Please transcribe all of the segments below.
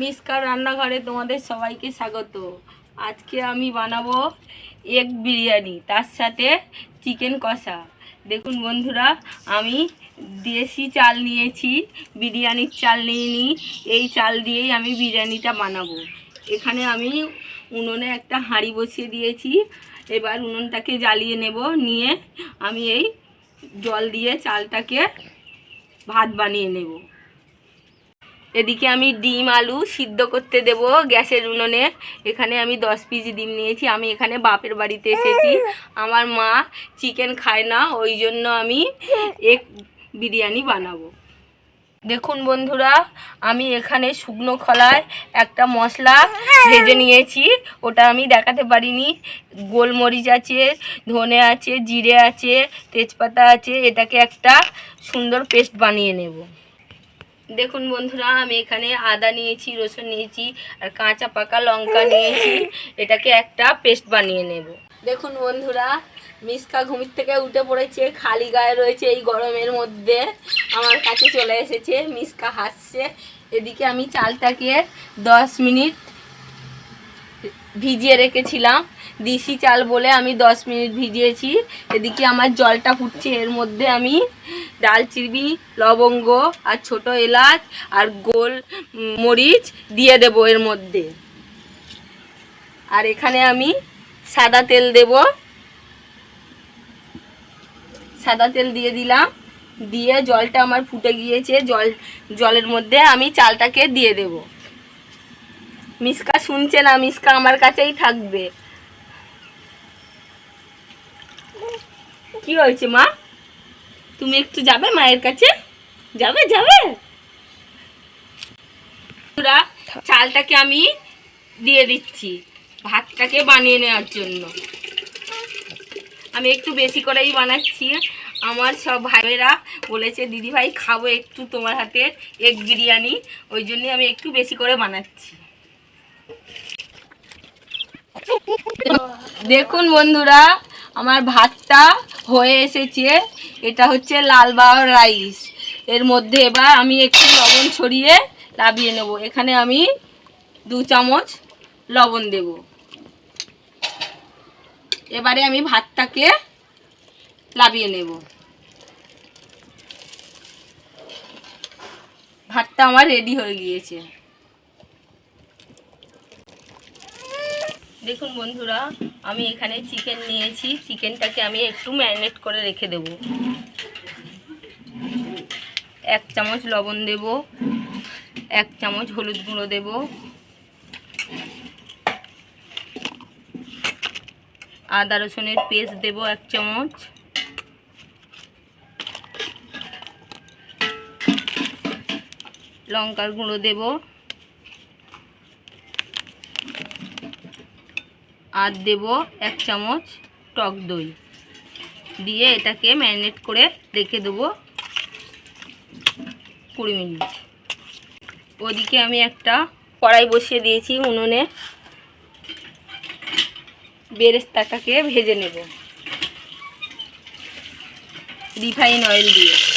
মিসকার রান্নাঘরে তোমাদের সবাইকে স্বাগত। আজকে আমি বানাবো এগ বিরিয়ানি, তার সাথে চিকেন কষা। দেখুন বন্ধুরা, আমি দেশি চাল নিয়েছি, বিরিয়ানির চাল নিয়ে এই চাল দিয়েই আমি বিরিয়ানিটা বানাবো। এখানে আমি উনুনে একটা হাঁড়ি বসিয়ে দিয়েছি, এবার উনুনটাকে জ্বালিয়ে নেব, নিয়ে আমি এই জল দিয়ে চালটাকে ভাত বানিয়ে নেব। এদিকে আমি ডিম, আলু সিদ্ধ করতে দেব গ্যাসের উনুনে। এখানে আমি দশ পিস ডিম নিয়েছি। আমি এখানে বাপের বাড়িতে এসেছি। আমার মা চিকেন খায় না, ওই জন্য আমি এক বিরিয়ানি বানাবো। দেখুন বন্ধুরা, আমি এখানে শুকনো খলায় একটা মশলা ভেজে নিয়েছি। ওটা আমি দেখাতে পারিনি। গোলমরিচ আছে, ধনে আছে, জিরে আছে, তেজপাতা আছে। এটাকে একটা সুন্দর পেস্ট বানিয়ে নেব। দেখুন বন্ধুরা, আমি এখানে আদা নিয়েছি, রসুন নিয়েছি, আর কাঁচা পাকা লঙ্কা নিয়েছি। এটাকে একটা পেস্ট বানিয়ে নেব। দেখুন বন্ধুরা, মিসকা ঘুমির থেকে উঠে পড়েছে, খালি গায়ে রয়েছে এই গরমের মধ্যে। আমার কাছে চলে এসেছে, মিসকা হাসছে। এদিকে আমি চালটাকে দশ মিনিট ভিজিয়ে রেখেছিলাম। দিশি চাল বলে আমি দশ মিনিট ভিজিয়েছি। এদিকে আমার জলটা ফুটছে, এর মধ্যে আমি ডালচিনি, লবঙ্গ আর ছোট এলাচ আর গোল মরিচ দিয়ে দেব এর মধ্যে। আর এখানে আমি সাদা তেল দেব। সাদা তেল দিয়ে দিলাম। দিয়ে জলটা আমার ফুটে গিয়েছে। জল, জলের মধ্যে আমি চালটাকে দিয়ে দেবো। মিসকা শুনছে না, মিসকা আমার কাছেই থাকবে। কি হয়েছে মা? তুমি একটু যাবে মায়ের কাছে? যাবে যাবে? চালটাকে আমি দিয়ে দিচ্ছি, ভাতটাকে বানিয়ে নেওয়ার জন্য। আমি একটু বেশি করেই বানাচ্ছি। আমার সব ভাইয়েরা বলেছে দিদি ভাই খাব একটু তোমার হাতের এগ বিরিয়ানি। ওই জন্যই আমি একটু বেশি করে বানাচ্ছি। দেখুন বন্ধুরা, আমার ভাতটা হয়ে এসেছে। এটা হচ্ছে লাল রাইস। এর মধ্যে এবার আমি একটু লবণ ছড়িয়ে লাবিয়ে নেব। এখানে আমি দু চামচ লবণ দেব। এবারে আমি ভাতটাকে লাবিয়ে নেব। ভাতটা আমার রেডি হয়ে গিয়েছে। দেখুন বন্ধুরা, আমি এখানে চিকেন নিয়েছি। চিকেনটাকে আমি একটু ম্যারিনেট করে রেখে দেব। এক চামচ লবণ দেব, এক চামচ হলুদ গুঁড়ো দেব। আদা রসুনের পেস্ট দেব এক চামচ। লঙ্কার গুঁড়ো দেবো। আর দেব এক চামচ টক দই। দিয়ে এটাকে ম্যারিনেট করে রেখে দেবো কুড়ি মিনিট। ওদিকে আমি একটা কড়াই বসিয়ে দিয়েছি উনুনে। বেরেস্তাটাকে ভেজে নেব। রিফাইন অয়েল দিয়ে।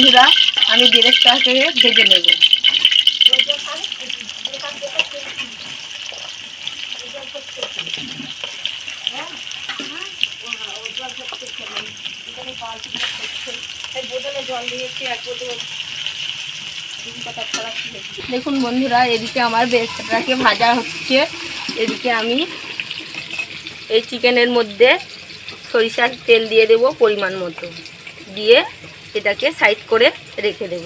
বন্ধুরা, আমি বেরেস্তাকে ভেজে নেব। দেখুন বন্ধুরা, এদিকে আমার বেরেস্তাটাকে ভাজা হচ্ছে। এদিকে আমি এই চিকেনের মধ্যে সরিষার তেল দিয়ে দেব পরিমাণ মতো। দিয়ে এটাকে সাইড করে রেখে দেব।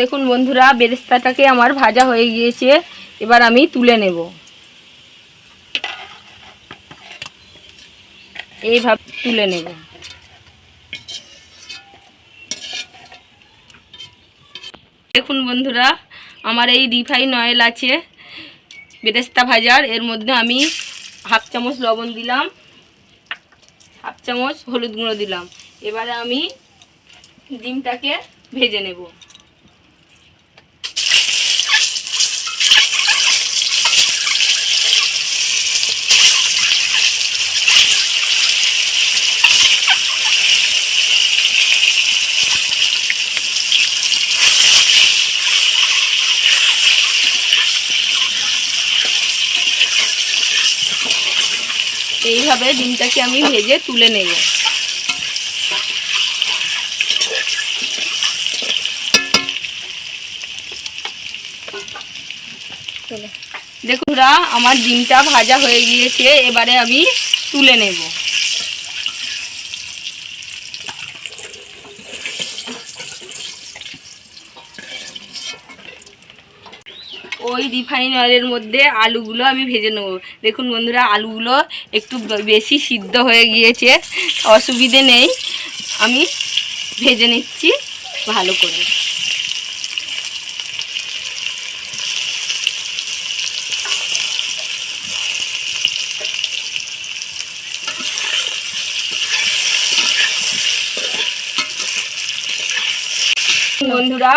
দেখুন বন্ধুরা, বেরেস্তাটাকে আমার ভাজা হয়ে গিয়েছে। এবার আমি তুলে নেব। এইভাবে তুলে নেব। দেখুন বন্ধুরা, আমার এই রিফাইন অয়েল আছে, বেরেস্তা ভাজার। এর মধ্যে আমি হাফ চামচ লবণ দিলাম হাফ চামচ হলুদ গুঁড়ো দিলাম। এবারে আমি ডিমটাকে ভেজে নেব। এইভাবে ডিমটাকে আমি ভেজে তুলে নেব। দেখুন আমার ডিমটা ভাজা হয়ে গিয়েছে, এবারে আমি তুলে নেব। ওই রিফাইন অয়েলের মধ্যে আলুগুলো আমি ভেজে নেব। দেখুন বন্ধুরা, আলুগুলো একটু বেশি সিদ্ধ হয়ে গিয়েছে, অসুবিধে নেই। আমি ভেজে নিচ্ছি ভালো করে। বন্ধুরা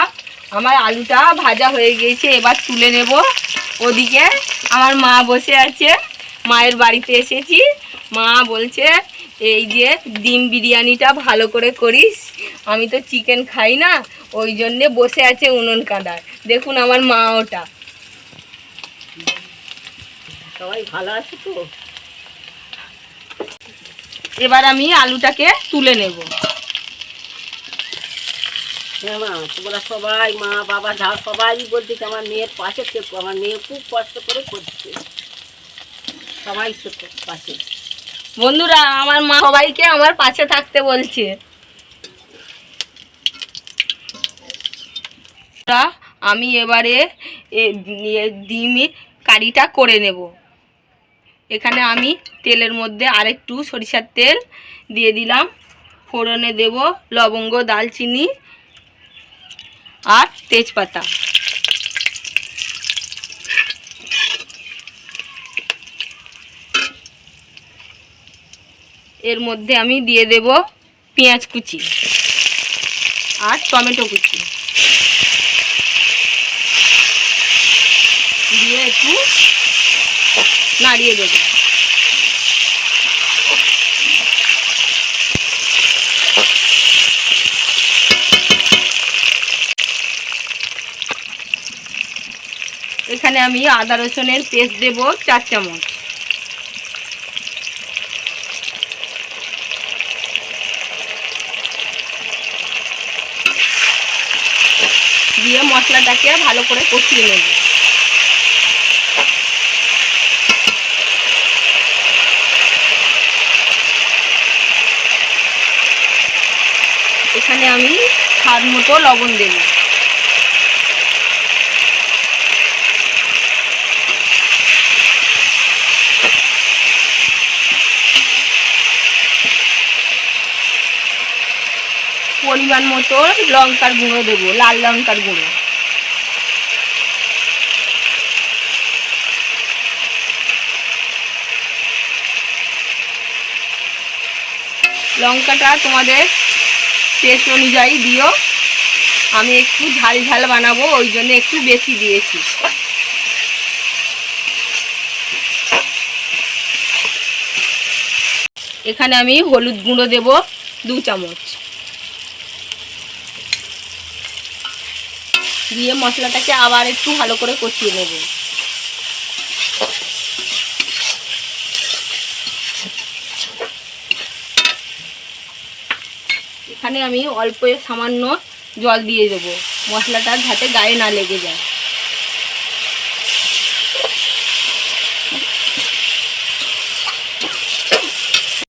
আমার আলুটা ভাজা হয়ে গিয়েছে এবার তুলে নেব। ওদিকে আমার মা বসে আছে মায়ের বাড়িতে এসেছি। মা বলছে এই যে ডিম বিরিয়ানিটা ভালো করে করিস আমি তো চিকেন খাই না ওই জন্যে বসে আছে উনুন কাঁদার। দেখুন আমার মা ওটা। সবাই ভালো আছে তো? এবার আমি আলুটাকে তুলে নেব। হ্যাঁ মা, তোমরা সবাই, মা, বাবা, যা সবাই বলছে যে আমার মেয়ের পাশে থেকো, আমার মেয়ে খুব কষ্ট করে করছে সবাই থেকো পাশে। বন্ধুরা, আমার মা সবাইকে আমার পাশে থাকতে বলছে। আমি এবারে ডিমের কারিটা করে নেব। এখানে আমি তেলের মধ্যে আরেকটু সরিষার তেল দিয়ে দিলাম। ফোড়নে দেব লবঙ্গ, দালচিনি আর তেজপাতা। এর মধ্যে আমি দিয়ে দেব পেঁয়াজ কুচি আর টমেটো কুচি। দিয়ে একটু নাড়িয়ে দেব। এখানে আমি আদা রসুনের পেস্ট দেব চার চামচ। দিয়ে মশলাটাকে ভালো করে কষিয়ে নেব। এখানে আমি স্বাদ মতো লবণ দেব। পরিমাণ মতো লঙ্কার গুঁড়ো দেবো, লাল লঙ্কার গুঁড়ো। লঙ্কাটা তোমাদের টেস্ট অনুযায়ী দিও। আমি একটু ঝাল ঝাল বানাবো, ওই জন্য একটু বেশি দিয়েছি। এখানে আমি হলুদ গুঁড়ো দেব, দু চামচ। দিয়ে মশলাটাকে আবার একটু ভালো করে কষিয়ে নেব। এখানে আমি অল্প সামান্য জল দিয়ে দেবো। মশলাটা যাতে গায়ে না লেগে যায়।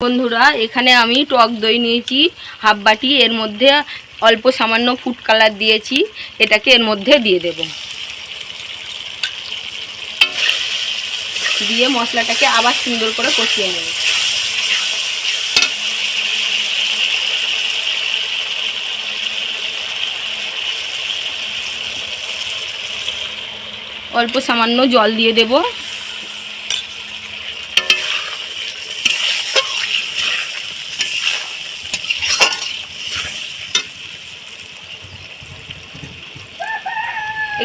বন্ধুরা, এখানে আমি টক দই নিয়েছি, হাফ বাটি। এর মধ্যে অল্প সামান্য ফুড কালার দিয়েছি, এটাকে এর মধ্যে দিয়ে দেব। দিয়ে মশলাটাকে আবার সুন্দর করে কষিয়ে নেব। অল্প সামান্য জল দিয়ে দেব।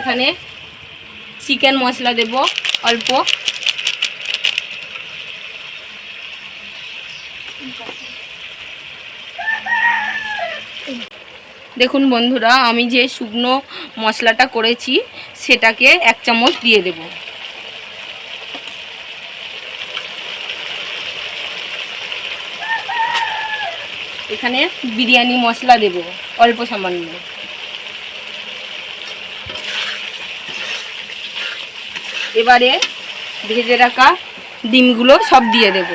এখানে চিকেন মশলা দেব, অল্প। দেখুন বন্ধুরা, আমি যে শুকনো মশলাটা করেছি, সেটাকে এক চামচ দিয়ে দেব। এখানে বিরিয়ানি মশলা দেব, অল্প সামান্য। এবারে ভেজে রাখা ডিমগুলো সব দিয়ে দেব।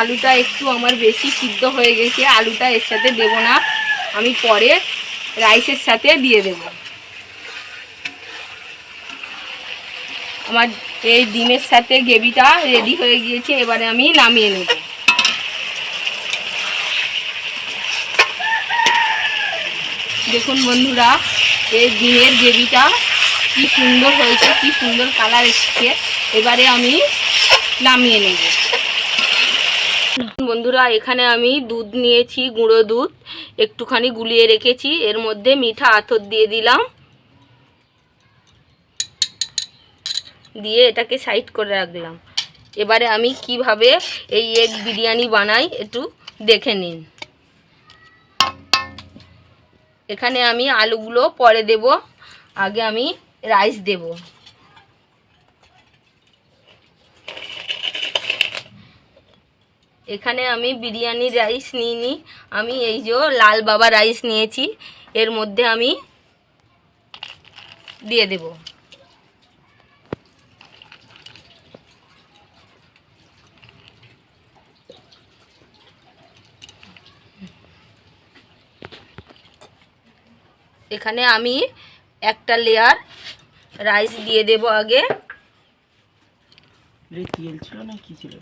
আলুটা একটু আমার বেশি সিদ্ধ হয়ে গেছে, আলুটা এর সাথে দেব না। আমি পরে রাইসের সাথে দিয়ে দেব। আমার এই ডিমের সাথে গ্রেভিটা রেডি হয়ে গিয়েছে, এবারে আমি নামিয়ে নেব। দেখুন বন্ধুরা, এই ডিমের গ্রেভিটা কি সুন্দর হয়েছে, কি সুন্দর কালার এসছে। এবারে আমি নামিয়ে নেব। বন্ধুরা, এখানে আমি দুধ নিয়েছি, গুঁড়ো দুধ। একটুখানি গুলিয়ে রেখেছি। এর মধ্যে মিঠা আতর দিয়ে দিলাম। দিয়ে এটাকে সাইড করে রাখলাম। এবারে আমি কীভাবে এই এগ বিরিয়ানি বানাই একটু দেখে নিন। এখানে আমি আলুগুলো পরে দেব। আগে আমি রাইস দেব। এখানে আমি বিরিয়ানি রাইস নিইনি। আমি এই যে লাল বাবা রাইস নিয়েছি। এর মধ্যে আমি দিয়ে দেব। এখানে আমি একটা লেয়ার রাইস দিয়ে দেব আগে। তেল ছিল না কি ছিল?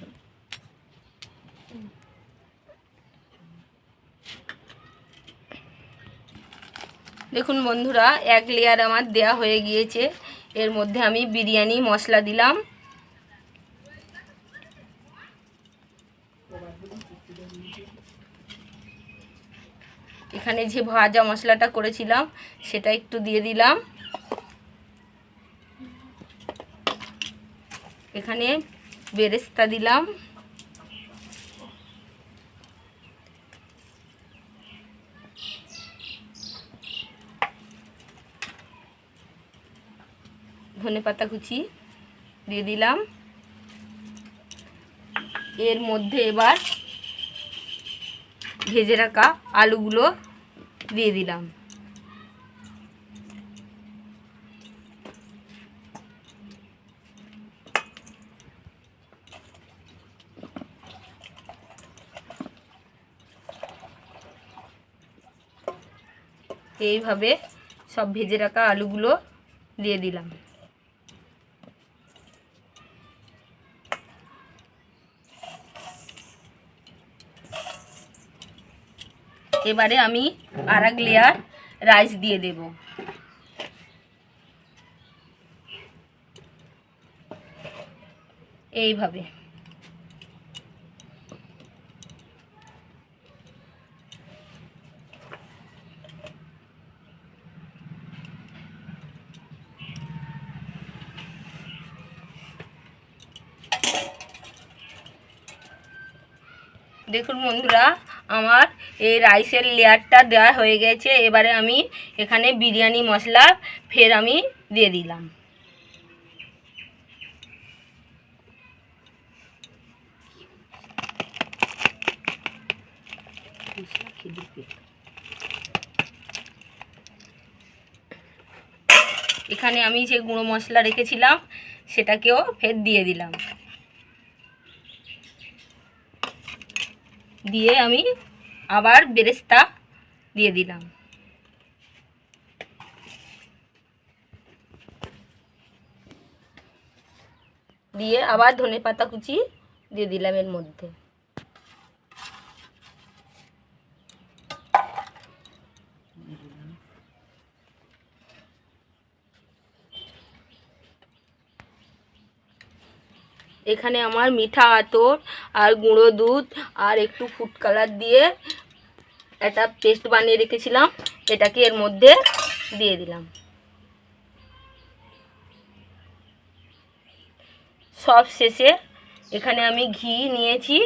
দেখুন বন্ধুরা এক লেয়ার আমার দেয়া হয়ে গিয়েছে। এর মধ্যে আমি বিরিয়ানি মশলা দিলাম। এখানে যে ভাজা মশলাটা করেছিলাম, সেটা একটু দিয়ে দিলাম। এখানে বেরেস্তা দিলাম। ধনে পাতা কুচি দিয়ে দিলাম। এর মধ্যে এবার ভেজে রাখা আলুগুলো দিয়ে দিলাম। এইভাবে সব ভেজে রাখা আলুগুলো দিয়ে দিলাম। এবারে আমি আর এক লেয়ার রাইস দিয়ে দেব। এইভাবে। দেখুন বন্ধুরা আমার এই রাইসের লেয়ারটা দেওয়া হয়ে গেছে। এবারে আমি এখানে বিরিয়ানি মশলা ফের আমি দিয়ে দিলাম। এখানে আমি যে গুঁড়ো মশলা রেখেছিলাম, সেটাকেও ফের দিয়ে দিলাম। দিয়ে আমি আবার বেরেস্তা দিয়ে দিলাম। দিয়ে আবার ধনে পাতা কুচি দিয়ে দিলাম এর মধ্যে। এখানে আমার মিঠা আতর আর গুঁড়ো দুধ আর একটু ফুড কালার দিয়ে একটা পেস্ট বানিয়ে রেখেছিলাম। এটাকে এর মধ্যে দিয়ে দিলাম। সব শেষে এখানে আমি ঘি নিয়েছি,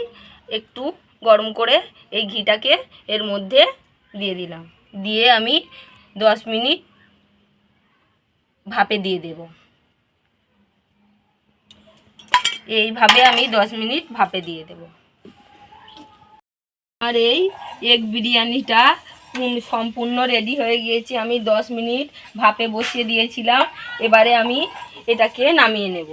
একটু গরম করে এই ঘিটাকে এর মধ্যে দিয়ে দিলাম। দিয়ে আমি দশ মিনিট ভাপে দিয়ে দেব। এইভাবে আমি দশ মিনিট ভাপে দিয়ে দেব। আর এই এগ বিরিয়ানিটা সম্পূর্ণ রেডি হয়ে গিয়েছে। আমি দশ মিনিট ভাপে বসিয়ে দিয়েছিলাম। এবারে আমি এটাকে নামিয়ে নেব।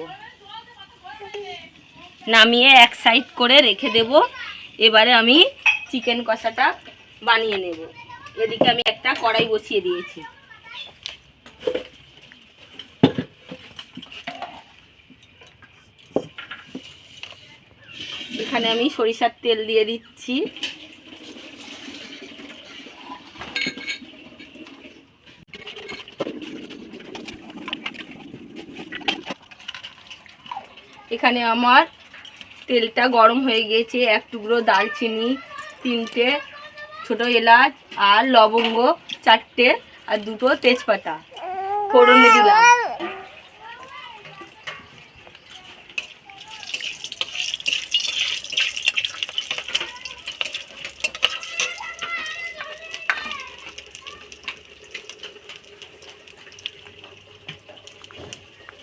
নামিয়ে এক সাইড করে রেখে দেব। এবারে আমি চিকেন কষাটা বানিয়ে নেব। এদিকে আমি একটা কড়াই বসিয়ে দিয়েছি। এখানে আমি সরিষার তেল দিয়ে দিচ্ছি। এখানে আমার তেলটা গরম হয়ে গিয়েছে, এক টুকরো দালচিনি তিনটে ছোট এলাচ আর লবঙ্গ, চারটে আর দুটো তেজপাতা। ফোড়নে দিলাম।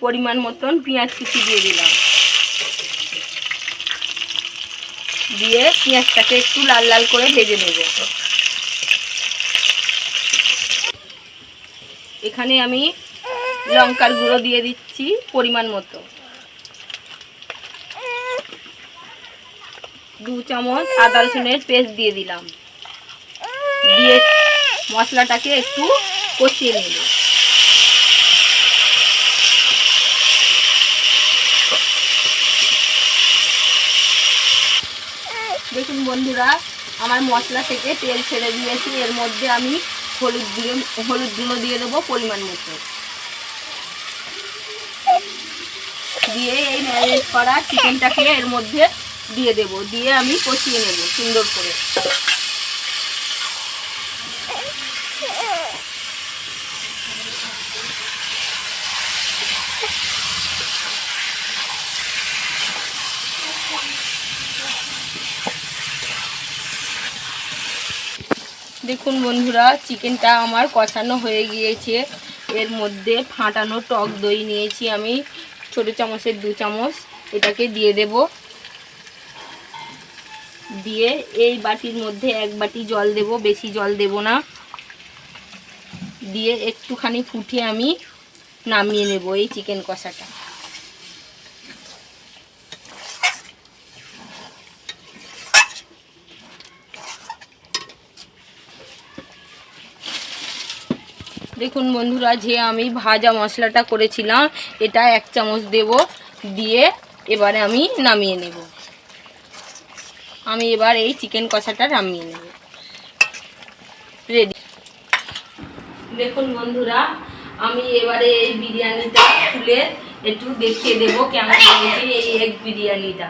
পরিমাণ মতন পেঁয়াজ কুচি দিয়ে দিলাম। দিয়ে পেঁয়াজটাকে একটু লাল লাল করে ভেজে নেব। এখানে আমি লঙ্কার গুঁড়ো দিয়ে দিচ্ছি পরিমাণ মতো। দু চামচ আদা রসুনের পেস্ট দিয়ে দিলাম। দিয়ে মশলাটাকে একটু কষিয়ে নেব দেখুন বন্ধুরা, আমার মশলা থেকে তেল ছেড়ে দিয়েছি। এর মধ্যে আমি হলুদ দিয়ে হলুদ গুঁড়ো দিয়ে দেবো পরিমাণ মতো। দিয়ে এই ম্যারিনেট করা চিকেনটাকে এর মধ্যে দিয়ে দেব। দিয়ে আমি কষিয়ে নেব সুন্দর করে। দেখুন বন্ধুরা, চিকেনটা আমার কষানো হয়ে গিয়েছে। এর মধ্যে ফাটানো টক দই নিয়েছি আমি, ছোটো চামচের দু চামচ। এটাকে দিয়ে দেব। দিয়ে এই বাটির মধ্যে এক বাটি জল দেব, বেশি জল দেব না। দিয়ে একটুখানি ফুটিয়ে আমি নামিয়ে নেব এই চিকেন কষাটা। দেখুন বন্ধুরা, যে আমি ভাজা মশলাটা করেছিলাম, এটা এক চামচ দেব, দিয়ে এবারে আমি নামিয়ে নেব। আমি এবার এই চিকেন কষাটা নামিয়ে নেব। রেডি দেখুন বন্ধুরা, আমি এবারে এই বিরিয়ানিটা খুলে একটু দেখিয়ে দেবো কেমন হয়েছে এই এগ বিরিয়ানিটা।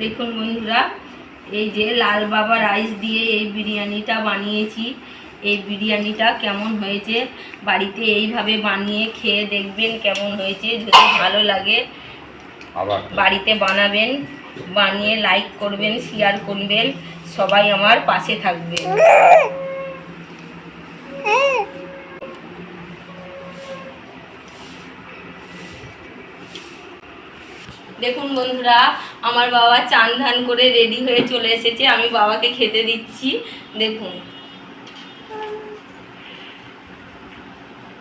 দেখুন বন্ধুরা এই যে লাল বাবা রাইস দিয়ে এই বিরিয়ানিটা বানিয়েছি। এই বিরিয়ানিটা কেমন হয়েছে বাড়িতে এইভাবে বানিয়ে খেয়ে দেখবেন কেমন হয়েছে। যদি ভালো লাগে আবার বাড়িতে বানাবেন বানিয়ে লাইক করবেন শেয়ার করবেন সবাই আমার পাশে থাকবে দেখুন বন্ধুরা, আমার বাবা চান ধান করে রেডি হয়ে চলে এসেছে, আমি বাবাকে খেতে দিচ্ছি, দেখুন।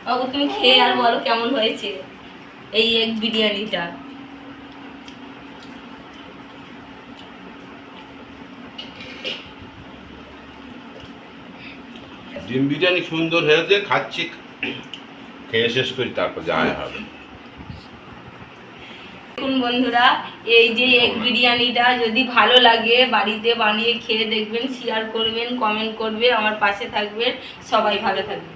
বাবু, তুমি খেয়ে আর বলো কেমন হয়েছে এই এগ বিরিয়ানিটা? ডিম বিরিয়ানি সুন্দর হয়েছে, খাচ্ছি, খেয়ে শেষ করি, তারপর যাওয়া হবে। দেখুন বন্ধুরা, এই যে এগ বিরিয়ানিটা যদি ভালো লাগে বাড়িতে বানিয়ে খেয়ে দেখবেন শেয়ার করবেন কমেন্ট করবে আমার পাশে থাকবেন, সবাই ভালো থাকবে